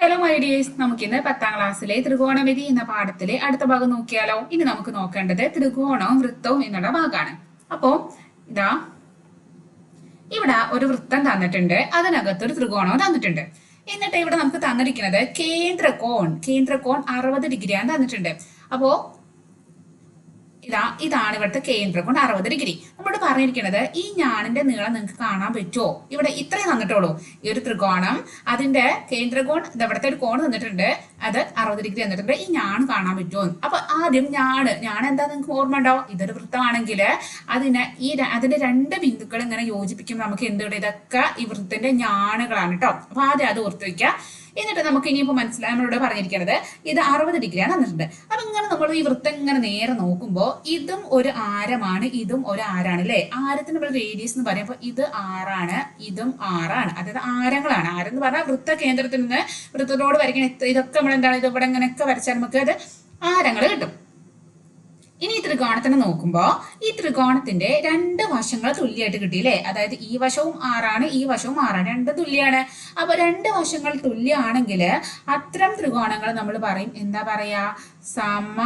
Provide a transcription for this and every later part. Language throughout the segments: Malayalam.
ഹലോ മൈ ഡിയേഴ്സ് നമുക്കിന്ന് പത്താം ക്ലാസ്സിലെ ത്രികോണമിതി എന്ന പാഠത്തിലെ അടുത്ത ഭാഗം നോക്കിയാലോ? ഇനി നമുക്ക് നോക്കേണ്ടത് ത്രികോണവും വൃത്തവും എന്നുള്ള ഭാഗമാണ് അപ്പോ ഇതാ ഇവിടെ ഒരു വൃത്തം തന്നിട്ടുണ്ട്. അതിനകത്ത് ഒരു ത്രികോണവും തന്നിട്ടുണ്ട്. എന്നിട്ട് ഇവിടെ നമുക്ക് തന്നിരിക്കുന്നത് കേന്ദ്രകോൺ. കേന്ദ്രകോൺ അറുപത് ഡിഗ്രിയാണ് തന്നിട്ടുണ്ട്. അപ്പോ ഇതാ ഇതാണ് ഇവിടുത്തെ കേന്ദ്രം കൊണ്ട് അറുപത് ഡിഗ്രി. നമ്മളോട് പറഞ്ഞിരിക്കുന്നത് ഈ ഞാണിന്റെ നീളം നിങ്ങൾക്ക് കാണാൻ പറ്റുമോ? ഇവിടെ ഇത്രയും തന്നിട്ടുള്ളൂ. ഈ ഒരു ത്രികോണം അതിന്റെ കേന്ദ്രകോൺ ഇവിടുത്തെ ഒരു കോൺ തന്നിട്ടുണ്ട്. അത് അറുപത് ഡിഗ്രി തന്നിട്ടുണ്ട്. ഈ ഞാൻ കാണാൻ പറ്റുമോ അപ്പൊ ആദ്യം ഞാണ്. ഞാൻ എന്താ നിങ്ങൾക്ക് ഓർമ്മ ഉണ്ടോ? ഇതൊരു വൃത്തമാണെങ്കിൽ അതിനെ ഈ അതിന്റെ രണ്ട് ബിന്ദുക്കൾ ഇങ്ങനെ യോജിപ്പിക്കുമ്പോൾ നമുക്ക് എന്തുകൊണ്ട് ഇതൊക്കെ ഈ വൃത്തത്തിന്റെ ഞാണുകളാണ് കേട്ടോ അപ്പൊ ആദ്യം അത് ഓർത്ത് വെക്കുക. എന്നിട്ട് നമുക്ക് ഇനിയിപ്പോൾ മനസ്സിലായി നമ്മളോട് പറഞ്ഞിരിക്കുന്നത് ഇത് അറുപത് ഡിഗ്രിയാണ് തന്നിട്ടുണ്ട്. അപ്പൊ ഇങ്ങനെ നമ്മൾ ഈ വൃത്തം ഇങ്ങനെ നേരെ നോക്കുമ്പോൾ ഇതും ഒരു ആരമാണ് ഇതും ഒരു ആരാണ് അല്ലേ? ആരത്തിന് നമ്മൾ റേഡിയസ് എന്ന് പറയുമ്പോൾ ഇത് ആറാണ് ഇതും ആറാണ്. അതായത് ആരങ്ങളാണ്. ആരം എന്ന് പറഞ്ഞാൽ വൃത്ത കേന്ദ്രത്തിൽ നിന്ന് വൃത്തത്തോട് വരയ്ക്കണ ഇത് ഇതൊക്കെ നമ്മൾ എന്താണ് ഇത് ഇവിടെ ഇങ്ങനെയൊക്കെ വരച്ചാൽ നമുക്ക് അത് ആരങ്ങൾ കിട്ടും. ഇനി ഈ ത്രികോണത്തിനെ നോക്കുമ്പോ ഈ ത്രികോണത്തിന്റെ രണ്ട് വശങ്ങൾ തുല്യമായിട്ട് കിട്ടിയില്ലേ? അതായത് ഈ വശവും ആറാണ് ഈ വശവും ആറാണ്. രണ്ട് തുല്യാണ്. അപ്പൊ രണ്ട് വശങ്ങൾ തുല്യമാണെങ്കിൽ അത്തരം ത്രികോണങ്ങൾ നമ്മൾ പറയും. എന്താ പറയാ? സമ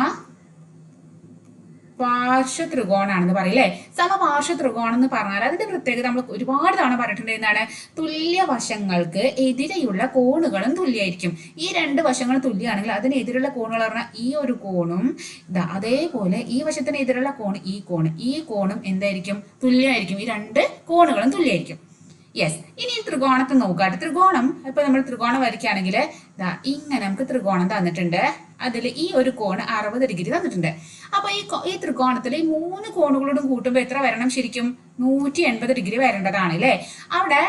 പാർശ്വ ത്രികോണാണെന്ന് പറയില്ലേ സമപാർശ്വ ത്രികോണം എന്ന് പറഞ്ഞാൽ അതിന്റെ പ്രത്യേകത നമ്മൾ ഒരുപാട് തവണ പറഞ്ഞിട്ടുണ്ട്. എന്താണ്? തുല്യ വശങ്ങൾക്ക് എതിരെയുള്ള കോണുകളും തുല്യമായിരിക്കും ഈ രണ്ട് വശങ്ങളും തുല്യമാണെങ്കിൽ അതിനെതിരുള്ള കോണുകൾ പറഞ്ഞാൽ ഈ ഒരു കോണും ഇതാ അതേപോലെ ഈ വശത്തിന് എതിരുള്ള കോൺ ഈ കോൺ ഈ കോണും എന്തായിരിക്കും? തുല്യമായിരിക്കും ഈ രണ്ട് കോണുകളും തുല്യമായിരിക്കും യെസ് ഇനി ത്രികോണത്തെ നോക്കാട്ടെ. ത്രികോണം ഇപ്പൊ നമ്മൾ ത്രികോണം വരയ്ക്കുകയാണെങ്കിൽ ഇങ്ങനെ നമുക്ക് ത്രികോണം തന്നിട്ടുണ്ട്. അതിൽ ഈ ഒരു കോണ് അറുപത് ഡിഗ്രി തന്നിട്ടുണ്ട്. അപ്പൊ ഈ ഈ ത്രികോണത്തിൽ ഈ മൂന്ന് കോണുകളോടും കൂട്ടുമ്പോൾ എത്ര വരണം ശരിക്കും? നൂറ്റി എൺപത് ഡിഗ്രി വരേണ്ടതാണ് അല്ലേ? അവിടെ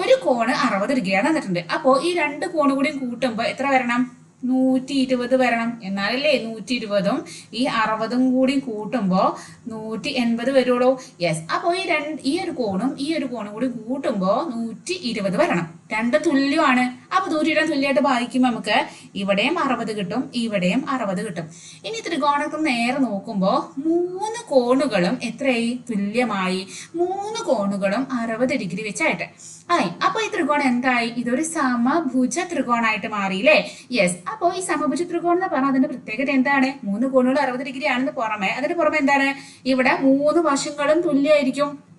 ഒരു കോണ് അറുപത് ഡിഗ്രിയാണ് തന്നിട്ടുണ്ട്. അപ്പോൾ ഈ രണ്ട് കോണ് കൂടിയും കൂട്ടുമ്പോൾ എത്ര വരണം? നൂറ്റി ഇരുപത് വരണം. എന്നാലല്ലേ നൂറ്റി ഇരുപതും ഈ അറുപതും കൂടി കൂട്ടുമ്പോൾ നൂറ്റി എൺപത് വരുള്ളൂ. യെസ് അപ്പോൾ ഈ രണ്ട് ഈ ഒരു കോണും ഈ ഒരു കോണും കൂടി കൂട്ടുമ്പോൾ നൂറ്റി ഇരുപത് വരണം. രണ്ട് തുല്യമാണ്. അപ്പൊ നൂറ്റിയുടെ തുല്യമായിട്ട് ഭാഗിക്കുമ്പോൾ നമുക്ക് ഇവിടെയും അറുപത് കിട്ടും ഇവിടെയും അറുപത് കിട്ടും. ഇനി ത്രികോണത്തിൽ നേരെ നോക്കുമ്പോൾ മൂന്ന് കോണുകളും എത്രയായി? തുല്യമായി. മൂന്ന് കോണുകളും അറുപത് ഡിഗ്രി വെച്ചായിട്ട്. ആയി. അപ്പൊ ഈ ത്രികോണം എന്തായി? ഇതൊരു സമഭുജ ത്രികോണായിട്ട് മാറിയില്ലേ? യെസ് അപ്പോൾ ഈ സമഭുജ ത്രികോണം എന്ന് പറഞ്ഞാൽ അതിന്റെ പ്രത്യേകത എന്താണ്? മൂന്ന് കോണുകൾ അറുപത് ഡിഗ്രി ആണെന്ന് പുറമെ. അതിന് പുറമെ എന്താണ്? ഇവിടെ മൂന്ന് വശങ്ങളും തുല്യമായിരിക്കും.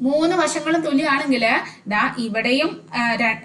മൂന്ന് വശങ്ങളും തുല്യമാണെങ്കിൽ ദാ ഇവിടെയും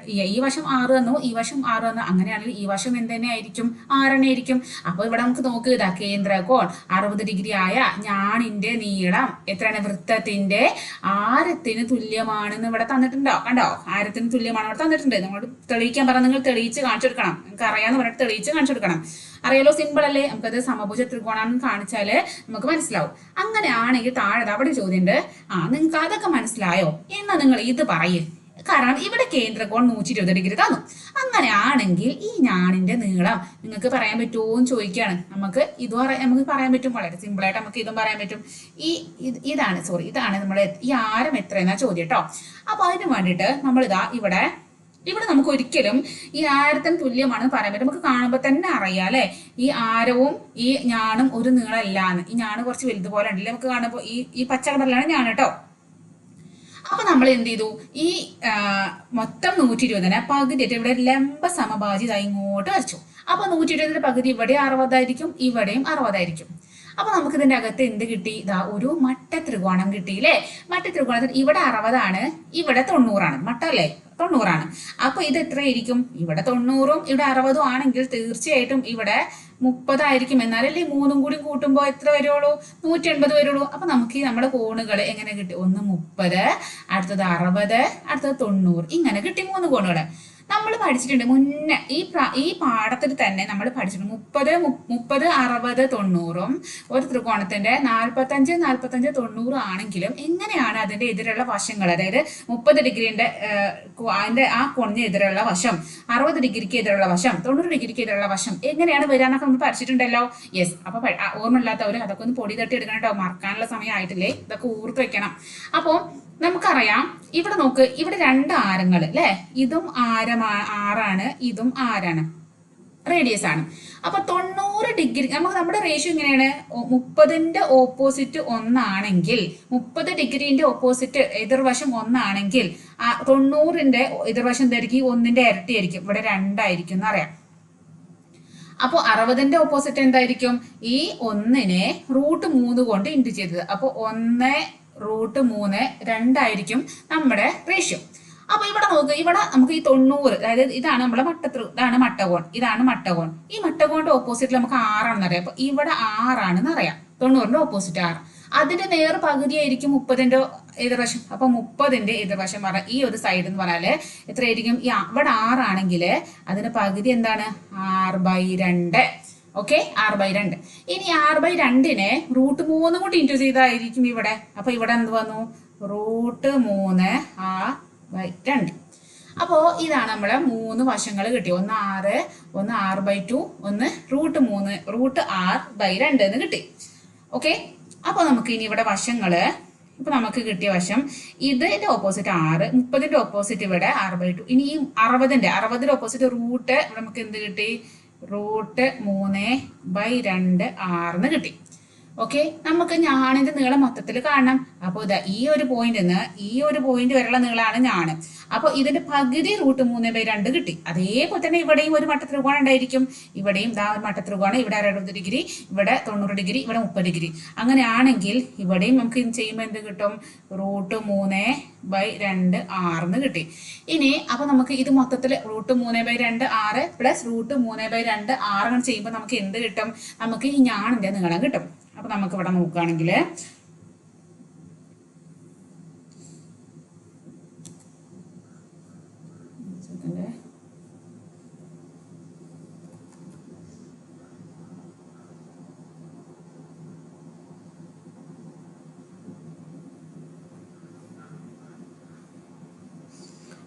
ഈ- വശം ആറ് തന്നു ഈ വശം ആറ് തന്നു അങ്ങനെയാണെങ്കിൽ ഈ വശം എന്ത് തന്നെ ആയിരിക്കും? ആറെണ്ണ ആയിരിക്കും. അപ്പൊ ഇവിടെ നമുക്ക് നോക്കുക ഇതാ കേന്ദ്രകോൺ അറുപത് ഡിഗ്രി ആയ ഞാണിന്റെ നീളം എത്രയാണ്? വൃത്തത്തിന്റെ ആരത്തിന് തുല്യമാണെന്ന് ഇവിടെ തന്നിട്ടുണ്ടോ? കണ്ടോ? ആരത്തിന് തുല്യമാണ് ഇവിടെ തന്നിട്ടുണ്ട്. നമ്മൾ തെളിയിക്കാൻ പറഞ്ഞാൽ നിങ്ങൾ തെളിയിച്ച് കാണിച്ചു കൊടുക്കണം. നിങ്ങൾക്ക് അറിയാന്ന് പറഞ്ഞിട്ട് തെളിയിച്ച് കാണിച്ചു കൊടുക്കണം. അറിയാലോ സിമ്പിൾ അല്ലേ? നമുക്കത് സമഭുജ ത്രികോണാണെന്ന് കാണിച്ചാൽ നമുക്ക് മനസ്സിലാവും. അങ്ങനെയാണെങ്കിൽ താഴെ അവിടെ ചോദ്യമുണ്ട്. ആ നിങ്ങൾക്ക് അതൊക്കെ മനസ്സിലായോ? എന്നാ നിങ്ങൾ ഇത് പറയേ. കാരണം ഇവിടെ കേന്ദ്രകോൺ നൂറ്റി ഇരുപത് ഡിഗ്രി തന്നു. അങ്ങനെയാണെങ്കിൽ ഈ ഞാണിന്റെ നീളം നിങ്ങൾക്ക് പറയാൻ പറ്റുമോ എന്ന് ചോദിക്കുകയാണ്. നമുക്ക് ഇത് നമുക്ക് പറയാൻ പറ്റും. വളരെ സിമ്പിൾ ആയിട്ട് നമുക്ക് ഇതും പറയാൻ പറ്റും. ഈ ഇതാണ് സോറി ഇതാണ് നമ്മൾ ഈ ആരം എത്ര എന്നാ ചോദ്യം കേട്ടോ അപ്പൊ അതിന് വേണ്ടിയിട്ട് നമ്മൾ ഇതാ ഇവിടെ ഇവിടെ നമുക്ക് ഒരിക്കലും ഈ ആരത്തിന് തുല്യമാണെന്ന് പറയാൻ പറ്റും. നമുക്ക് കാണുമ്പോൾ തന്നെ അറിയാം അല്ലെ? ഈ ആരവും ഈ ഞാണും ഒരു നീളമല്ലാന്ന് ഈ ഞാണ് കുറച്ച് വലുത് പോലെ ഉണ്ടല്ലേ? നമുക്ക് കാണുമ്പോൾ ഈ ഈ പച്ച കളറിലാണ് ഞാൻ കേട്ടോ. അപ്പൊ നമ്മൾ എന്ത് ചെയ്തു? ഈ മൊത്തം നൂറ്റി ഇരുപതിനെ പകുതിയായിട്ട് ഇവിടെ ലംബ സമഭാജി ഇതാ ഇങ്ങോട്ട് വരച്ചു. അപ്പൊ നൂറ്റി ഇരുപതിന്റെ പകുതി ഇവിടെ അറുപതായിരിക്കും ഇവിടെയും അറുപതായിരിക്കും. അപ്പൊ നമുക്ക് ഇതിന്റെ അകത്ത് എന്ത് കിട്ടി? ഇതാ ഒരു മട്ട ത്രികോണം കിട്ടി അല്ലേ മട്ട ത്രികോണത്തിൽ ഇവിടെ അറുപതാണ് ഇവിടെ തൊണ്ണൂറാണ് മട്ട അല്ലേ തൊണ്ണൂറാണ് അപ്പൊ ഇത് എത്രയായിരിക്കും? ഇവിടെ തൊണ്ണൂറും ഇവിടെ അറുപതും ആണെങ്കിൽ തീർച്ചയായിട്ടും ഇവിടെ മുപ്പതായിരിക്കും എന്നാലല്ലേ മൂന്നും കൂടി കൂട്ടുമ്പോൾ എത്ര വരുള്ളൂ? നൂറ്റി എൺപത് വരുള്ളൂ. അപ്പൊ നമുക്ക് ഈ നമ്മുടെ കോണുകൾ എങ്ങനെ കിട്ടി? ഒന്ന് മുപ്പത് അടുത്തത് അറുപത് അടുത്തത് തൊണ്ണൂറ്. ഇങ്ങനെ കിട്ടി മൂന്ന് കോണുകൾ നമ്മൾ പഠിച്ചിട്ടുണ്ട്. മുന്നേ ഈ ഈ പാഠത്തിൽ തന്നെ നമ്മൾ പഠിച്ചിട്ടുണ്ട്. മുപ്പത് മുപ്പത് അറുപത് തൊണ്ണൂറും ഒരു ത്രികോണത്തിന്റെ നാൽപ്പത്തഞ്ച് നാൽപ്പത്തഞ്ച് തൊണ്ണൂറ് ആണെങ്കിലും എങ്ങനെയാണ് അതിന്റെ എതിരുള്ള വശങ്ങൾ? അതായത് മുപ്പത് ഡിഗ്രിന്റെ അതിന്റെ ആ കോണിന് എതിരുള്ള വശം അറുപത് ഡിഗ്രിക്ക് എതിരുള്ള വശം തൊണ്ണൂറ് ഡിഗ്രിക്ക് എതിരുള്ള വശം എങ്ങനെയാണ് വരാനൊക്കെ നമ്മൾ പഠിച്ചിട്ടുണ്ടല്ലോ? യെസ് അപ്പൊ ഓർമ്മയില്ലാത്തവർ അതൊക്കെ ഒന്ന് പൊടി തട്ടി എടുക്കണം കേട്ടോ. മറക്കാനുള്ള സമയം ആയിട്ടില്ലേ ഇതൊക്കെ ഊർത്ത് വെക്കണം. അപ്പോൾ നമുക്കറിയാം. ഇവിടെ നോക്ക് ഇവിടെ രണ്ട് ആരങ്ങൾ അല്ലെ ഇതും ആരം ആറാണ് ഇതും ആരാണ്. റേഡിയസ് ആണ്. അപ്പൊ തൊണ്ണൂറ് ഡിഗ്രി നമുക്ക് നമ്മുടെ റേഷ്യോ ഇങ്ങനെയാണ് മുപ്പതിന്റെ ഓപ്പോസിറ്റ് ഒന്നാണെങ്കിൽ മുപ്പത് ഡിഗ്രീന്റെ ഓപ്പോസിറ്റ് എതിർവശം ഒന്നാണെങ്കിൽ തൊണ്ണൂറിന്റെ എതിർവശം എന്തായിരിക്കും ഒന്നിന്റെ ഇരട്ടി ആയിരിക്കും. ഇവിടെ രണ്ടായിരിക്കും എന്ന് അറിയാം അപ്പോൾ അറുപതിന്റെ ഓപ്പോസിറ്റ് എന്തായിരിക്കും? ഈ ഒന്നിനെ റൂട്ട് മൂന്ന് കൊണ്ട് ഇന്റു ചെയ്തത്. അപ്പോൾ ഒന്ന് റൂട്ട് മൂന്ന് രണ്ടായിരിക്കും നമ്മുടെ റേഷ്യോ അപ്പൊ ഇവിടെ നോക്കുക ഇവിടെ നമുക്ക് ഈ തൊണ്ണൂറ് അതായത് ഇതാണ് നമ്മുടെ മട്ടത്രു ഇതാണ് മട്ടകോൺ ഇതാണ് മട്ടകോൺ. ഈ മട്ടകോണിന്റെ ഓപ്പോസിറ്റിൽ നമുക്ക് ആറാണെന്ന് അറിയാം. അപ്പൊ ഇവിടെ ആറാണെന്ന് അറിയാം. തൊണ്ണൂറിന്റെ ഓപ്പോസിറ്റ് ആറ്. അതിന്റെ നേർ പകുതിയായിരിക്കും മുപ്പതിന്റെ എതിർവശം. അപ്പൊ മുപ്പതിന്റെ എതിർവശം പറഞ്ഞ ഈ ഒരു സൈഡ് എന്ന് പറഞ്ഞാൽ എത്രയായിരിക്കും? ഈ ഇവിടെ ആറാണെങ്കിൽ അതിന്റെ പകുതി എന്താണ്? ആറ് ബൈ രണ്ട്. ഓക്കെ ആറ് ബൈ രണ്ട്. ഇനി ആറ് ബൈ രണ്ടിനെ റൂട്ട് മൂന്ന് കൊണ്ട് ഇന്റു ചെയ്തായിരിക്കും ഇവിടെ. അപ്പൊ ഇവിടെ എന്ത് വന്നു? റൂട്ട് മൂന്ന് ആ ബൈ രണ്ട്. അപ്പോ ഇതാണ് നമ്മളെ മൂന്ന് വശങ്ങൾ കിട്ടി ഒന്ന് ആറ് ഒന്ന് ആറ് ബൈ ടു ഒന്ന് റൂട്ട് മൂന്ന് റൂട്ട് ആറ് ബൈ രണ്ട് എന്ന് കിട്ടി. ഓക്കെ അപ്പോൾ നമുക്ക് ഇനി ഇവിടെ വശങ്ങൾ ഇപ്പൊ നമുക്ക് കിട്ടിയ വശം ഇതിന്റെ ഓപ്പോസിറ്റ് ആറ് മുപ്പതിന്റെ ഓപ്പോസിറ്റ് ഇവിടെ ആറ് ബൈ ടു ഇനി ഈ അറുപതിന്റെ അറുപതിന്റെ ഓപ്പോസിറ്റ് റൂട്ട് നമുക്ക് എന്ത് കിട്ടി? റൂട്ട് മൂന്ന് ബൈ രണ്ട് ആറിന് കിട്ടി. ഓക്കെ? നമുക്ക് ഞാണിന്റെ നീളം മൊത്തത്തിൽ കാണണം. അപ്പോൾ ഇതാ ഈ ഒരു പോയിന്റ് നിന്ന് ഈ ഒരു പോയിന്റ് വരെയുള്ള നീളമാണ് ഞാണ് അപ്പോൾ ഇതിന്റെ പകുതി റൂട്ട് മൂന്ന് ബൈ രണ്ട് കിട്ടി. അതേപോലെ തന്നെ ഇവിടെയും ഒരു മട്ട ത്രികോണം ഉണ്ടായിരിക്കും. ഇവിടെയും ഇതാ ഒരു മട്ട ത്രികോണം ഇവിടെ അറുപത് ഡിഗ്രി ഇവിടെ തൊണ്ണൂറ് ഡിഗ്രി ഇവിടെ മുപ്പത് ഡിഗ്രി. അങ്ങനെയാണെങ്കിൽ ഇവിടെയും നമുക്ക് ചെയ്യുമ്പോൾ എന്ത് കിട്ടും? റൂട്ട് മൂന്ന് ബൈ രണ്ട് ആറിന് കിട്ടി. ഇനി അപ്പൊ നമുക്ക് ഇത് മൊത്തത്തിൽ റൂട്ട് മൂന്ന് ബൈ രണ്ട് ആറ് പ്ലസ് റൂട്ട് മൂന്ന് ബൈ രണ്ട് ആറ് ചെയ്യുമ്പോൾ നമുക്ക് എന്ത് കിട്ടും? നമുക്ക് ഈ ഞാണിന്റെ നീളം കിട്ടും. അപ്പൊ നമുക്ക് ഇവിടെ നോക്കുകയാണെങ്കിൽ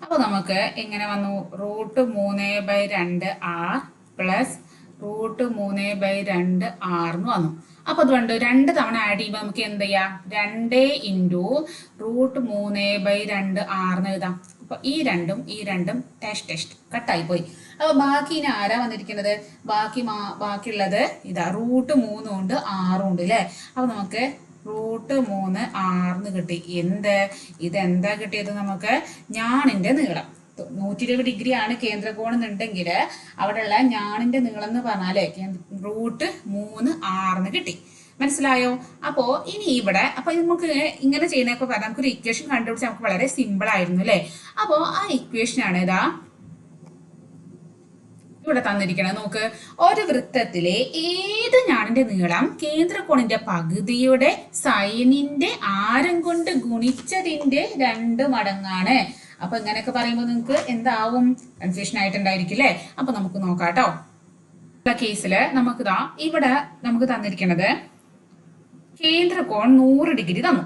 അപ്പൊ നമുക്ക് ഇങ്ങനെ വന്നു. റൂട്ട് മൂന്ന് ബൈ രണ്ട് ആർ പ്ലസ് റൂട്ട് മൂന്ന് ബൈ രണ്ട് ആറിന് വന്നു. അപ്പൊ അതുകൊണ്ട് രണ്ട് തവണ ആഡ് ചെയ്യുമ്പോൾ നമുക്ക് എന്ത് ചെയ്യാം? രണ്ട് ഇന്റു റൂട്ട് മൂന്ന് ബൈ രണ്ട് ആറിന് എഴുതാം. അപ്പൊ ഈ രണ്ടും ഈ രണ്ടും ടെസ്റ്റ് ടെസ്റ്റ് കട്ടായി പോയി. അപ്പൊ ബാക്കി ഇനി ആരാ വന്നിരിക്കുന്നത്? ബാക്കി മാ- ബാക്കിയുള്ളത് ഇതാ റൂട്ട് മൂന്നും ഉണ്ട് ആറും ഉണ്ട് അല്ലേ അപ്പൊ നമുക്ക് റൂട്ട് മൂന്ന് ആറിന് കിട്ടി. എന്ത്? ഇതെന്താ കിട്ടിയത് നമുക്ക്? ഞാണിന്റെ നീളം. നൂറ്റി ഇരുപത് ഡിഗ്രി ആണ് കേന്ദ്രകോണം എന്നുണ്ടെങ്കിൽ അവിടെയുള്ള ഞാണിന്റെ നീളം എന്ന് പറഞ്ഞാൽ റൂട്ട് മൂന്ന് ആറിന് കിട്ടി. മനസ്സിലായോ? അപ്പോ ഇനി ഇവിടെ അപ്പൊ നമുക്ക് ഇങ്ങനെ ചെയ്യുന്നൊക്കെ പറഞ്ഞാൽ നമുക്കൊരു ഇക്വേഷൻ കണ്ടുപിടിച്ചാൽ നമുക്ക് വളരെ സിമ്പിൾ ആയിരുന്നു അല്ലെ? അപ്പോ ആ ഇക്വേഷൻ ആണ് ഇതാ ഇവിടെ തന്നിരിക്കണം നോക്ക് ഒരു വൃത്തത്തിലെ ഏത് ഞാണിന്റെ നീളം കേന്ദ്രകോണിന്റെ പകുതിയുടെ സൈനിന്റെ ആരം കൊണ്ട് ഗുണിച്ചതിന്റെ രണ്ട് മടങ്ങാണ്. അപ്പൊ ഇങ്ങനെയൊക്കെ പറയുമ്പോൾ നിങ്ങൾക്ക് എന്താവും? കൺഫ്യൂഷൻ ആയിട്ടുണ്ടായിരിക്കും അല്ലേ അപ്പൊ നമുക്ക് നോക്കാം നോക്കാട്ടോ നമുക്ക് ഇതാ ഇവിടെ നമുക്ക് തന്നിരിക്കുന്നത് കേന്ദ്രകോൺ നൂറ് ഡിഗ്രി തന്നു.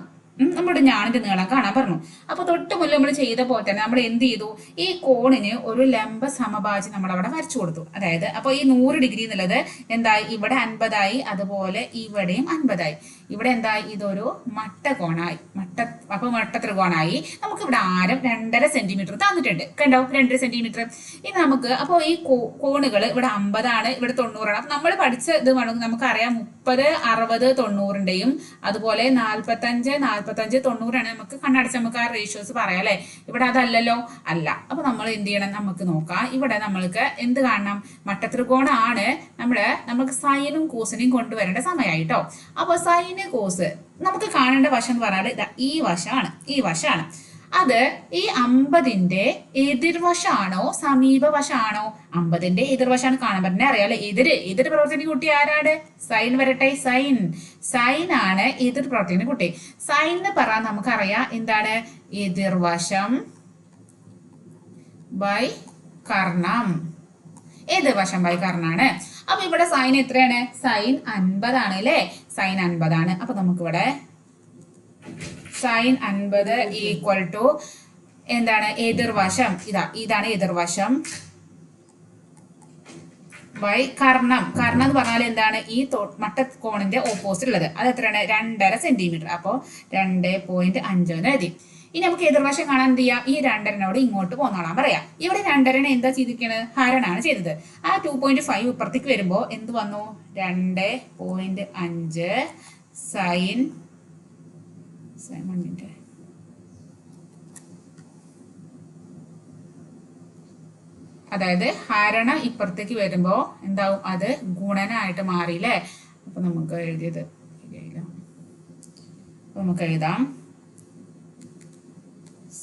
നമ്മുടെ ഞാണിന്റെ നീളം കാണാൻ പറഞ്ഞു. അപ്പൊ തൊട്ട് മുല്ല നമ്മൾ ചെയ്ത പോലെ തന്നെ നമ്മൾ എന്ത് ചെയ്തു? ഈ കോണിന് ഒരു ലംബ സമഭാജി നമ്മൾ അവിടെ വരച്ചു കൊടുത്തു. അതായത് അപ്പൊ ഈ നൂറ് ഡിഗ്രി എന്നുള്ളത് എന്തായി? ഇവിടെ അൻപതായി അതുപോലെ ഇവിടെയും അൻപതായി. ഇവിടെ എന്തായി? ഇതൊരു മട്ട കോണായി മട്ട അപ്പൊ മട്ട ത്രികോണായി നമുക്ക് ഇവിടെ ആരം രണ്ടര സെന്റിമീറ്റർ തന്നിട്ടുണ്ട്. കണ്ടോ? രണ്ടര സെന്റിമീറ്റർ. ഇനി നമുക്ക് അപ്പോൾ ഈ കോണുകൾ ഇവിടെ അമ്പതാണ് ഇവിടെ തൊണ്ണൂറാണ്. അപ്പൊ നമ്മൾ പഠിച്ച ഇത് വേണമെങ്കിൽ നമുക്കറിയാം. മുപ്പത് അറുപത് തൊണ്ണൂറിന്റെയും അതുപോലെ നാൽപ്പത്തഞ്ച് നാൽപ്പത്തഞ്ച് തൊണ്ണൂറാണ്. നമുക്ക് കണ്ണടച്ച് നമുക്ക് ആ റേഷ്യോസ് പറയാം അല്ലെ? ഇവിടെ അതല്ലല്ലോ? അല്ല. അപ്പൊ നമ്മൾ എന്ത് ചെയ്യണം? നമുക്ക് നോക്കാം. ഇവിടെ നമ്മൾക്ക് എന്ത് കാണണം? മട്ടത്രികോണാണ് നമ്മൾ നമുക്ക് സൈനും കോസിനെയും കൊണ്ടുവരേണ്ട സമയമായിട്ടോ അപ്പൊ സൈന് കോസ് നമുക്ക് കാണേണ്ട വശം എന്ന് പറഞ്ഞാൽ ഈ വശമാണ്. ഈ വശമാണ്. അത് ഈ അമ്പതിന്റെ എതിർവശാണോ സമീപവശാണോ? അമ്പതിന്റെ എതിർവശാണ് കാണാൻ പറ്റുന്നത്. അറിയാലോ എതിര്. എതിർ പ്രവർത്തന കുട്ടി ആരാണ്? സൈൻ വരട്ടെ സൈൻ. സൈൻ ആണ് എതിർ പ്രവർത്തന കുട്ടി. സൈൻ എന്ന് പറയാൻ നമുക്കറിയാം എന്താണ്? എതിർവശം ബൈ കർണം. എതിർവശം ബൈ കർണാണ്. അപ്പൊ ഇവിടെ സൈൻ എത്രയാണ്? സൈൻ അൻപതാണ് അല്ലേ? സൈൻ അൻപതാണ്. അപ്പൊ നമുക്കിവിടെ സൈൻ അൻപത് ഈക്വൽ ടു എന്താണ്? എതിർവശം. ഇതാ ഇതാണ് എതിർവശം. ബൈ കർണം. കർണം എന്ന് പറഞ്ഞാൽ എന്താണ്? ഈ മട്ട കോണിന്റെ ഓപ്പോസിറ്റ് ഉള്ളത്. അത് എത്രയാണ്? രണ്ടര സെന്റിമീറ്റർ അപ്പോൾ രണ്ട് പോയിന്റ് അഞ്ച് എഴുതി. ഇനി നമുക്ക് എതിർവശം കാണാൻ എന്ത് ചെയ്യാം? ഈ രണ്ടരനോട് ഇങ്ങോട്ട് പോന്നോളാൻ പറയാം. ഇവിടെ രണ്ടരനെ എന്താ ചെയ്തിരിക്കുന്നത് ഹരണാണ് ചെയ്തത്. ആ ടു പോയിന്റ് ഫൈവ് ഇപ്പുറത്തേക്ക് വരുമ്പോൾ എന്ത് വന്നു? രണ്ട് പോയിന്റ് അഞ്ച് സൈൻ മിനിറ്റ് അതായത് ഹരണ ഇപ്പുറത്തേക്ക് വരുമ്പോൾ എന്താവും? അത് ഗുണനായിട്ട് മാറിയില്ലേ? അപ്പൊ നമുക്ക് എഴുതിയത് നമുക്ക് എഴുതാം.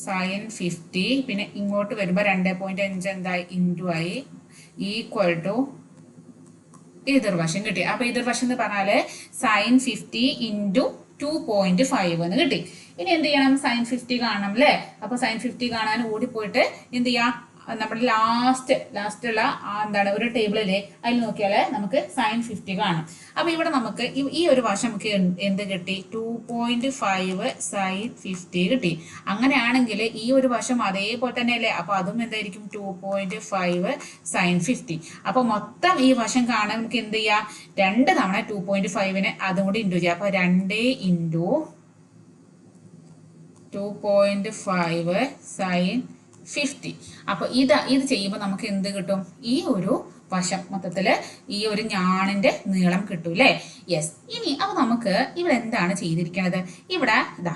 സൈൻ ഫിഫ്റ്റി പിന്നെ ഇങ്ങോട്ട് വരുമ്പോ രണ്ട് പോയിന്റ് അഞ്ച് എന്തായി? ഇന്റു ആയി. ഈക്വൽ ടു എതിർവശം കിട്ടി. അപ്പൊ എതിർവശം എന്ന് പറഞ്ഞാൽ sine fifty into two point five എന്ന് കിട്ടി. ഇനി എന്ത് ചെയ്യണം? സൈൻ ഫിഫ്റ്റി കാണണം അല്ലേ അപ്പൊ സൈൻ ഫിഫ്റ്റി കാണാൻ ഓടിപ്പോയിട്ട് എന്ത് ചെയ്യാം? നമ്മുടെ ലാസ്റ്റ് ലാസ്റ്റുള്ള എന്താണ് ഒരു ടേബിളിലെ അതിൽ നോക്കിയാൽ നമുക്ക് സൈൻ ഫിഫ്റ്റി കാണാം. അപ്പൊ ഇവിടെ നമുക്ക് ഈ- ഒരു വശം നമുക്ക് എന്ത് കിട്ടി? Two point five sine fifty കിട്ടി. അങ്ങനെയാണെങ്കിൽ ഈ ഒരു വശം അതേപോലെ തന്നെ അല്ലേ അപ്പൊ അതും എന്തായിരിക്കും? Two point five sine fifty അപ്പൊ മൊത്തം ഈ വശം കാണാൻ നമുക്ക് എന്ത് ചെയ്യാം? രണ്ട് തവണ ടു പോയിന്റ് ഫൈവിന് അതും കൂടി ഇന്റു ചെയ്യാം. അപ്പൊ രണ്ട് into two point five sine fifty അപ്പൊ ഇത് ഇത് ചെയ്യുമ്പോൾ നമുക്ക് എന്ത് കിട്ടും? ഈ ഒരു വശം മൊത്തത്തിൽ ഈ ഒരു ഞാണിന്റെ നീളം കിട്ടും അല്ലേ യെസ് ഇനി അപ്പൊ നമുക്ക് ഇവിടെ എന്താണ് ചെയ്തിരിക്കുന്നത് ഇവിടെ ഇതാ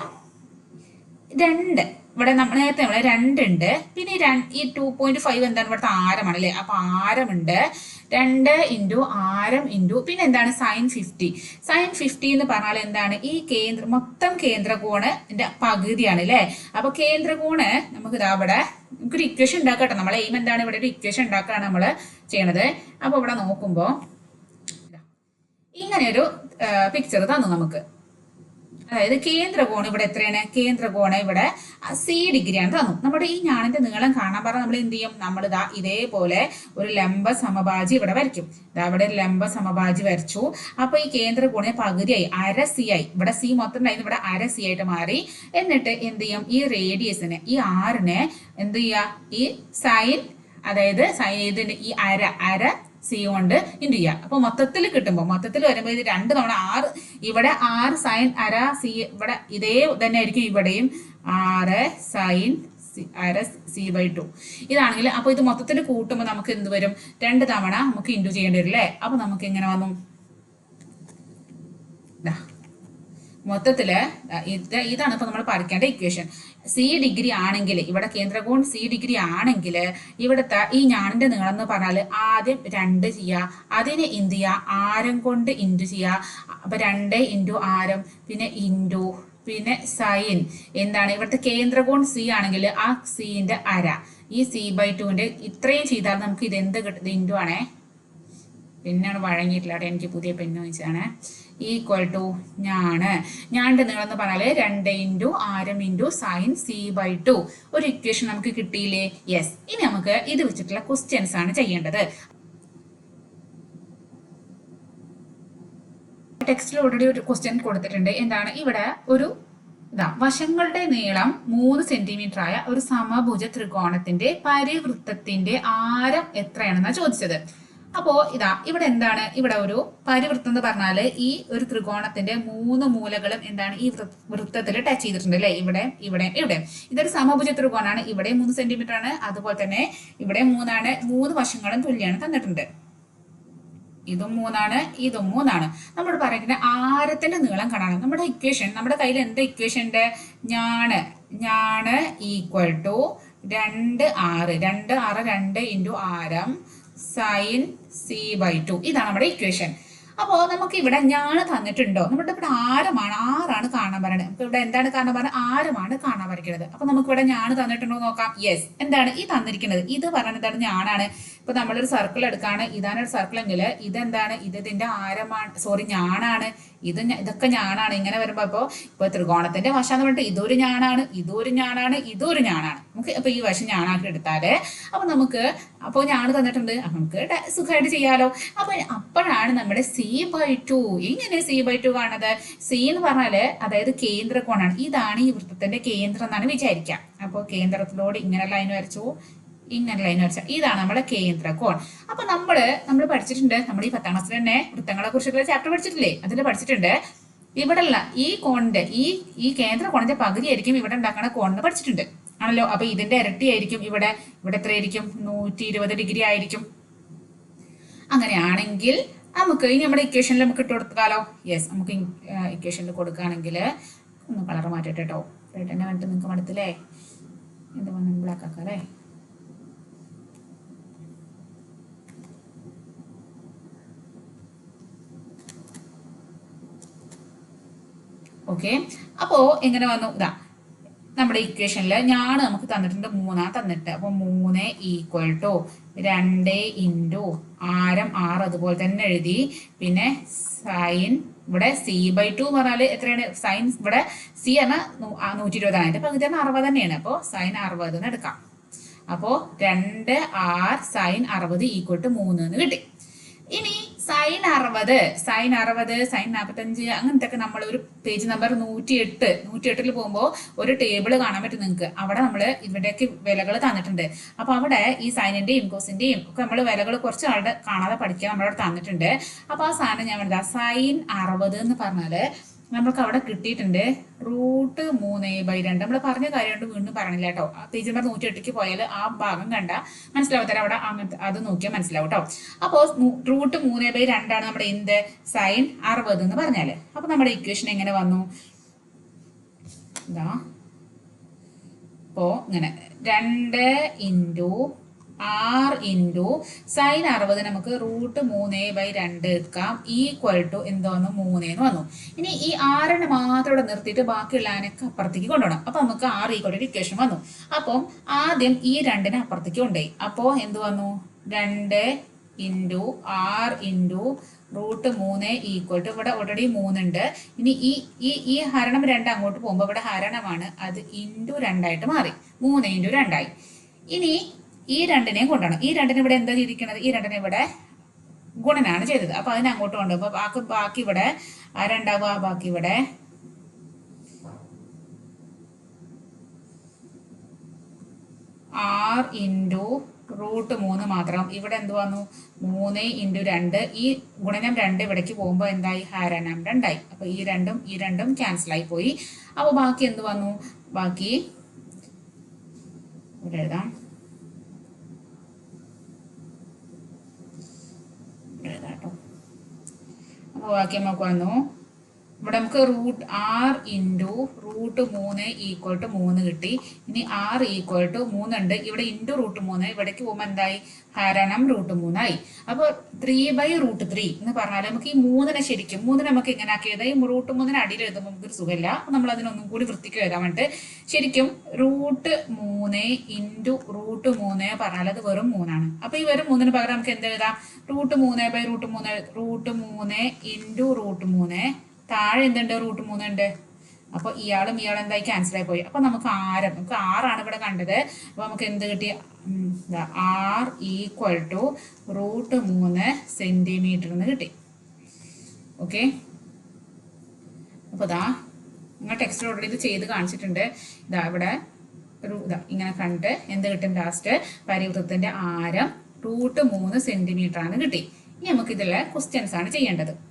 രണ്ട് ഇവിടെ നമ്മൾ നേരത്തെ നമ്മളെ രണ്ടുണ്ട്. പിന്നെ ഈ ടു പോയിന്റ് ഫൈവ് എന്താണ് ഇവിടുത്തെ ആരമാണ് അല്ലേ? അപ്പൊ ആരമുണ്ട്. രണ്ട് ഇന്റു ആരം ഇന്റു പിന്നെ എന്താണ്? സൈൻ ഫിഫ്റ്റി സൈൻ ഫിഫ്റ്റി എന്ന് പറഞ്ഞാൽ എന്താണ്? ഈ കേന്ദ്ര മൊത്തം കേന്ദ്രകോണ് പകുതിയാണ് അല്ലേ? അപ്പൊ കേന്ദ്രകോണ് നമുക്ക് ഇതാ ഇവിടെ നമുക്കൊരു ഇക്വേഷൻ ഉണ്ടാക്കട്ടെ നമ്മളെ എയിം എന്താണ്? ഇവിടെ ഒരു ഇക്വേഷൻ ഉണ്ടാക്കാണ് നമ്മൾ ചെയ്യണത്. അപ്പൊ ഇവിടെ നോക്കുമ്പോ ഇങ്ങനെ ഇങ്ങനെയൊരു പിക്ചർ തന്നു നമുക്ക്. അതായത് കേന്ദ്രകോൺ ഇവിടെ എത്രയാണ്? കേന്ദ്രകോണ് ഇവിടെ സി ഡിഗ്രിയാണ് തന്നു. നമ്മുടെ ഈ ഞാണിന്റെ നീളം കാണാൻ പറഞ്ഞാൽ നമ്മൾ എന്ത് ചെയ്യും? നമ്മൾ ഇതാ ഇതേപോലെ ഒരു ലംബ സമഭാജി ഇവിടെ വരയ്ക്കും. ഇതാ ഇവിടെ ഒരു ലംബ സമഭാജി വരച്ചു. അപ്പൊ ഈ കേന്ദ്രകോണിന് പകുതിയായി അര സി ആയി. ഇവിടെ സി മൊത്തം ഉണ്ടായിരുന്നു ഇവിടെ അര സി ആയിട്ട് മാറി. എന്നിട്ട് എന്ത് ചെയ്യും? ഈ റേഡിയസിന് ഈ ആറിനെ എന്ത് ചെയ്യുക? ഈ സൈൻ അതായത് സൈൻ ഇതിന് ഈ അര അര സി കൊണ്ട് ഇന്റു ചെയ്യുക അപ്പൊ മൊത്തത്തിൽ കിട്ടുമ്പോൾ മൊത്തത്തിൽ വരുമ്പോൾ ഇത് രണ്ട് തവണ ആറ് ഇവിടെ ആറ് സൈൻ അര സി ഇവിടെ ഇതേ തന്നെ ആയിരിക്കും ഇവിടെയും ആറ് സൈൻ അര സി ബൈ ടു ഇതാണെങ്കിൽ അപ്പൊ ഇത് മൊത്തത്തിൽ കൂട്ടുമ്പോൾ നമുക്ക് എന്ത് വരും? രണ്ട് തവണ നമുക്ക് ഇന്റു ചെയ്യേണ്ടി വരും അല്ലേ? അപ്പൊ നമുക്ക് എങ്ങനെ വന്നു. മൊത്തത്തിൽ ഇത് ഇതാണ് ഇപ്പൊ നമ്മൾ പഠിക്കേണ്ട ഇക്വേഷൻ സി ഡിഗ്രി ആണെങ്കിൽ ഇവിടെ കേന്ദ്രകോൺ സി ഡിഗ്രി ആണെങ്കിൽ ഇവിടുത്തെ ഈ ഞാണിന്റെ നീളം എന്ന് പറഞ്ഞാൽ ആദ്യം രണ്ട് ചെയ്യുക അതിനെ എന്ത് ചെയ്യുക ആരം കൊണ്ട് ഇന്റു ചെയ്യുക അപ്പൊ രണ്ട് ഇന്റു ആരം പിന്നെ ഇന്റു പിന്നെ സൈൻ എന്താണ്? ഇവിടുത്തെ കേന്ദ്രകോൺ സി ആണെങ്കിൽ ആ സിന്റെ അര. ഈ സി ബൈ ടുവിന്റെ ഇത്രയും ചെയ്താൽ നമുക്ക് ഇത് എന്ത് കിട്ടും ഇന്റു ആണേ? പിന്നാണ് വഴങ്ങിയിട്ടില്ല അവിടെ എനിക്ക് പുതിയ പെണ്ണ് വെച്ചാണ് ഈക്വൽ ടു ഞാണ് ഞാണ്ട് നീളം എന്ന് പറഞ്ഞാൽ രണ്ട് ഇന്റു ആരം into sine C by two ഒരു ഇക്വേഷൻ നമുക്ക് കിട്ടിയില്ലേ? യെസ് ഇനി നമുക്ക് ഇത് വെച്ചിട്ടുള്ള ക്വസ്റ്റ്യൻസ് ആണ് ചെയ്യേണ്ടത്. ടെക്സ്റ്റിൽ ഓൾറെഡി ഒരു ക്വസ്റ്റ്യൻ കൊടുത്തിട്ടുണ്ട്. എന്താണ്? ഇവിടെ ഒരു ഇതാ വശങ്ങളുടെ നീളം മൂന്ന് സെന്റിമീറ്റർ ആയ ഒരു സമഭുജ ത്രികോണത്തിന്റെ പരിവൃത്തത്തിന്റെ ആരം എത്രയാണെന്നാണ് ചോദിച്ചത്. അപ്പോ ഇതാ ഇവിടെ എന്താണ്? ഇവിടെ ഒരു പരിവൃത്തം എന്ന് പറഞ്ഞാൽ ഈ ഒരു ത്രികോണത്തിന്റെ മൂന്ന് മൂലകളും എന്താണ് ഈ വൃത്തത്തിൽ ടച്ച് ചെയ്തിട്ടുണ്ട് അല്ലെ? ഇവിടെ ഇവിടെ ഇവിടെ. ഇതൊരു സമഭുജ ത്രികോണാണ്. ഇവിടെ മൂന്ന് സെന്റിമീറ്റർ ആണ്. അതുപോലെ തന്നെ ഇവിടെ മൂന്നാണ്. മൂന്ന് വശങ്ങളും തുല്യാണ് തന്നിട്ടുണ്ട്. ഇതും മൂന്നാണ് ഇതും മൂന്നാണ്. നമ്മൾ പറയുന്ന ആരത്തിന്റെ നീളം കാണാണ്. നമ്മുടെ ഇക്വേഷൻ നമ്മുടെ കയ്യിൽ എന്താ ഇക്വേഷൻ ഉണ്ട്? ഞാണ്. ഞാണ് ഈക്വൽ ടു രണ്ട് ആറ്. രണ്ട് ആറ് രണ്ട് ഇന്റു ആരം. സൈൻ സി ബൈ ടു ഇതാണ് നമ്മുടെ ഇക്വേഷൻ അപ്പോൾ നമുക്ക് ഇവിടെ ഞാൻ തന്നിട്ടുണ്ടോ? നമ്മുടെ ഇവിടെ ആരമാണ്? ആറാണ് കാണാൻ പറയുന്നത്? നമുക്ക് ഇവിടെ എന്താണ് കാണാൻ പറയുന്നത്? ആരമാണ് കാണാൻ വരയ്ക്കുന്നത്? അപ്പൊ നമുക്ക് ഇവിടെ ഞാൻ തന്നിട്ടുണ്ടോ നോക്കാം. യെസ് എന്താണ് ഈ തന്നിരിക്കുന്നത്? ഇത് പറയുന്നത് എന്താണ്? ഞാനാണ്. ഇപ്പൊ നമ്മളൊരു സർക്കിൾ എടുക്കാണ്. ഇതാണ് ഒരു സർക്കിൾ എങ്കിൽ ഇതെന്താണ്? ഇത് ഇതിന്റെ ആരമാണ്? സോറി ഞാനാണ്. ഇത് ഇതൊക്കെ ഞാനാണ്. ഇങ്ങനെ വരുമ്പോ ഇപ്പൊ ഇപ്പൊ ത്രികോണത്തിന്റെ വശം എന്ന് പറഞ്ഞിട്ട് ഇതൊരു ഞാനാണ് ഇതൊരു ഞാനാണ് ഇതൊരു ഞാനാണ്. നമുക്ക് അപ്പൊ ഈ വശം ഞാനാക്കി എടുത്താലേ അപ്പൊ നമുക്ക് അപ്പോൾ ഞാൻ തന്നിട്ടുണ്ട്. നമുക്ക് സുഖമായിട്ട് ചെയ്യാലോ. അപ്പൊ അപ്പോഴാണ് നമ്മുടെ സി ബൈ ടു ഇങ്ങനെ സി ബൈ ടു കാണുന്നത്? സി എന്ന് പറഞ്ഞാൽ അതായത് കേന്ദ്രകോണാണ്. ഇതാണ് ഈ വൃത്തത്തിന്റെ കേന്ദ്രം എന്നാണ് വിചാരിക്കാം. അപ്പോൾ കേന്ദ്രത്തിലൂടെ ഇങ്ങനെ ലൈൻ വരച്ചു. ഇങ്ങനെ ലൈൻ വരച്ച ഇതാണ് നമ്മുടെ കേന്ദ്രകോൺ അപ്പൊ നമ്മൾ നമ്മൾ പഠിച്ചിട്ടുണ്ട് നമ്മൾ ഈ പത്താം ക്ലാസ്സിൽ തന്നെ വൃത്തങ്ങളെ കുറിച്ചുള്ള ചാപ്റ്റർ പഠിച്ചിട്ടില്ലേ? അതിൽ പഠിച്ചിട്ടുണ്ട്. ഇവിടെ ഉള്ള ഈ കോണിന്റെ ഈ ഈ കേന്ദ്ര കോണിന്റെ പകുതി ആയിരിക്കും ഇവിടെ ഉണ്ടാക്കുന്ന കോണിന് പഠിച്ചിട്ടുണ്ട്. ആണല്ലോ? അപ്പൊ ഇതിന്റെ ഇരട്ടി ആയിരിക്കും ഇവിടെ. ഇവിടെ എത്രയായിരിക്കും നൂറ്റി ഇരുപത് ഡിഗ്രി ആയിരിക്കും. അങ്ങനെയാണെങ്കിൽ നമുക്ക് ഇനി നമ്മുടെ ഇക്വേഷനിൽ നമുക്ക് ഇട്ട് കൊടുത്താലോ? യെസ് നമുക്ക് ഇക്വേഷനിൽ കൊടുക്കുകയാണെങ്കിൽ ഒന്ന് കളർ മാറ്റിട്ട് കേട്ടോ. റെഡ് തന്നെ കണ്ടിട്ട് നിങ്ങൾക്ക് മടുത്തില്ലേ? എന്ത് ബ്ലാക്ക് ആക്കാം അല്ലേ? ഓക്കെ. അപ്പോ എങ്ങനെ വന്നു? ഇതാ നമ്മുടെ ഇക്വേഷനിൽ ഞാൻ നമുക്ക് തന്നിട്ടുണ്ട് മൂന്നാ തന്നിട്ട്. അപ്പൊ മൂന്ന് ഈക്വൽ ടു രണ്ട് ഇന്റു ആരം ആറ് അതുപോലെ തന്നെ എഴുതി. പിന്നെ സൈൻ ഇവിടെ സി ബൈ ടു എന്ന് പറഞ്ഞാൽ എത്രയാണ്? സൈൻ ഇവിടെ സി പറഞ്ഞാൽ നൂറ്റി ഇരുപതാണ് അതിന്റെ പകുതി പറഞ്ഞാൽ അറുപത് തന്നെയാണ്. അപ്പോൾ സൈൻ അറുപത് എന്ന് എടുക്കാം. അപ്പോൾ രണ്ട് ആർ സൈൻ അറുപത് ഈക്വൽ ടു മൂന്ന് എന്ന് കിട്ടി. ഇനി സൈൻ അറുപത്. സൈൻ അറുപത് സൈൻ നാൽപ്പത്തഞ്ച് അങ്ങനത്തെ ഒക്കെ നമ്മൾ ഒരു പേജ് നമ്പർ നൂറ്റി എട്ട് നൂറ്റി എട്ടിൽ പോകുമ്പോൾ ഒരു ടേബിൾ കാണാൻ പറ്റും നിങ്ങൾക്ക്. അവിടെ നമ്മൾ ഇവിടേക്ക് വിലകൾ തന്നിട്ടുണ്ട്. അപ്പൊ അവിടെ ഈ സൈനിന്റെയും കോസിന്റെയും ഒക്കെ നമ്മൾ വിലകൾ കുറച്ച് ആളുടെ കാണാതെ പഠിക്കാൻ നമ്മളവിടെ തന്നിട്ടുണ്ട്. അപ്പൊ ആ സാധനം ഞാൻ എന്താ സൈൻ അറുപത് എന്ന് പറഞ്ഞാൽ നമ്മൾക്ക് അവിടെ കിട്ടിയിട്ടുണ്ട്. റൂട്ട് മൂന്ന് ബൈ രണ്ട്. നമ്മൾ പറഞ്ഞ കാര്യം കൊണ്ട് വീണ്ടും പറഞ്ഞില്ല കേട്ടോ. പേജ് നമ്പർ നൂറ്റി എട്ടിക്ക് പോയാൽ ആ ഭാഗം കണ്ട മനസ്സിലാവും. അവിടെ അങ്ങനത്തെ അത് നോക്കിയാൽ മനസ്സിലാവും കേട്ടോ. അപ്പോൾ റൂട്ട് മൂന്ന് ബൈ രണ്ടാണ് നമ്മുടെ എന്ത്? സൈൻ അറുപത് എന്ന് പറഞ്ഞാൽ അപ്പൊ നമ്മുടെ ഇക്വേഷൻ എങ്ങനെ വന്നു? ഇതാ. അപ്പോ ഇങ്ങനെ. രണ്ട് ഇന്റു ആർ ഇന്റു സൈൻ അറുപത് നമുക്ക് റൂട്ട് മൂന്ന് ബൈ രണ്ട് എടുക്കാം. ഈക്വൽ ടു എന്തോ വന്നു മൂന്നേന്ന് വന്നു. ഇനി ഈ ആറിനെ മാത്രം ഇവിടെ നിർത്തിയിട്ട് ബാക്കിയുള്ള ആനൊക്കെ അപ്പുറത്തേക്ക് കൊണ്ടുപോകണം. അപ്പൊ നമുക്ക് ആർ ഈക്വൽ ടു ഇക്വേഷൻ വന്നു. അപ്പം ആദ്യം ഈ രണ്ടിനെ അപ്പുറത്തേക്ക് കൊണ്ടുപോയി. അപ്പോൾ എന്ത് വന്നു? രണ്ട് ഇന്റു ആർ ഇന്റു റൂട്ട് മൂന്ന് ഈക്വൽ ടു ഇവിടെ ഓൾറെഡി മൂന്നുണ്ട്. ഇനി ഈ ഈ ഈ ഹരണം രണ്ട് അങ്ങോട്ട് പോകുമ്പോൾ ഇവിടെ ഹരണമാണ്. അത് ഇന്റു രണ്ടായിട്ട് മാറി. മൂന്ന് ഇന്റു രണ്ടായി. ഇനി ഈ രണ്ടിനെയും കൊണ്ടുപോകണം ഈ രണ്ടിനെ ഇവിടെ എന്താ ചെയ്തിരിക്കുന്നത് ഈ രണ്ടിനെ ഇവിടെ ഗുണനാണ് ചെയ്തത്. അപ്പൊ അതിനെ അങ്ങോട്ട് കൊണ്ടുപോകും അപ്പൊ ബാക്കി ബാക്കി ഇവിടെ ആരുണ്ടാവുക ബാക്കി ഇവിടെ. ആർ ഇന്റു റൂട്ട് മൂന്ന് മാത്രം. ഇവിടെ എന്ത് വന്നു? മൂന്ന് ഇന്റു രണ്ട്. ഈ ഗുണനം രണ്ട് ഇവിടേക്ക് പോകുമ്പോൾ എന്തായി? ഹരണം രണ്ടായി. അപ്പൊ ഈ രണ്ടും ഈ രണ്ടും ക്യാൻസൽ ആയി പോയി. അപ്പോൾ ബാക്കി എന്ത് വന്നു? ബാക്കി ഇവിടെ എഴുതാം ഇവിടെ എഴുതാം കേട്ടോ വന്നു ഇവിടെ നമുക്ക് റൂട്ട് ആർ ഇന്റു റൂട്ട് മൂന്ന് ഈക്വൽ ടു മൂന്ന് കിട്ടി. ഇനി ആർ ഈക്വൽ ടു മൂന്നുണ്ട്. ഇവിടെ ഇന്റു റൂട്ട് മൂന്ന്. ഇവിടേക്ക് പോകുമ്പോൾ എന്തായി? ഹരണം റൂട്ട് മൂന്നായി. അപ്പോൾ ത്രീ ബൈ റൂട്ട് ത്രീ എന്ന് പറഞ്ഞാൽ നമുക്ക് ഈ മൂന്നിനെ ശരിക്കും മൂന്നിനെ നമുക്ക് എങ്ങനെ ആക്കിയത്? ഈ റൂട്ട് മൂന്നിന് അടിയിൽ എഴുതുമ്പോൾ നമുക്കൊരു സുഖമില്ല. നമ്മൾ അതിനൊന്നും കൂടി വൃത്തിക്ക് എഴുതാൻ വേണ്ടിട്ട് ശരിക്കും റൂട്ട് മൂന്ന് ഇന്റു റൂട്ട് മൂന്ന് പറഞ്ഞാൽ അത് വെറും മൂന്നാണ്. അപ്പോൾ ഈ വെറും മൂന്നിന് പകരം നമുക്ക് എന്ത് എഴുതാം? റൂട്ട് മൂന്ന് ബൈ റൂട്ട് മൂന്ന്. റൂട്ട് മൂന്ന് ഇന്റു റൂട്ട് മൂന്ന്. താഴെ എന്തുണ്ട്? റൂട്ട് മൂന്ന് ഉണ്ട് അപ്പൊ ഇയാളും ഇയാളും എന്തായി? ക്യാൻസൽ ആയി പോയി. അപ്പൊ നമുക്ക് ആരം? നമുക്ക് ആറാണ് ഇവിടെ കണ്ടത്. അപ്പൊ നമുക്ക് എന്ത് കിട്ടി? ആർ ഈക്വൽ ടു റൂട്ട് മൂന്ന് സെന്റിമീറ്റർ എന്ന് കിട്ടി. ഓക്കെ? അപ്പൊ ഇതാ നിങ്ങൾ ടെക്സ്റ്റ് ഓൾറെഡി ഇത് ചെയ്ത് കാണിച്ചിട്ടുണ്ട്. ഇതാ ഇവിടെ ഒരു ഇതാ ഇങ്ങനെ കണ്ടിട്ട് എന്ത് കിട്ടും ലാസ്റ്റ് പരിവൃത്തത്തിന്റെ ആരം റൂട്ട് മൂന്ന് സെന്റിമീറ്റർ ആണ് കിട്ടി. ഇനി നമുക്ക് ഇതിലെ ക്വസ്റ്റ്യൻസ് ആണ് ചെയ്യേണ്ടത്.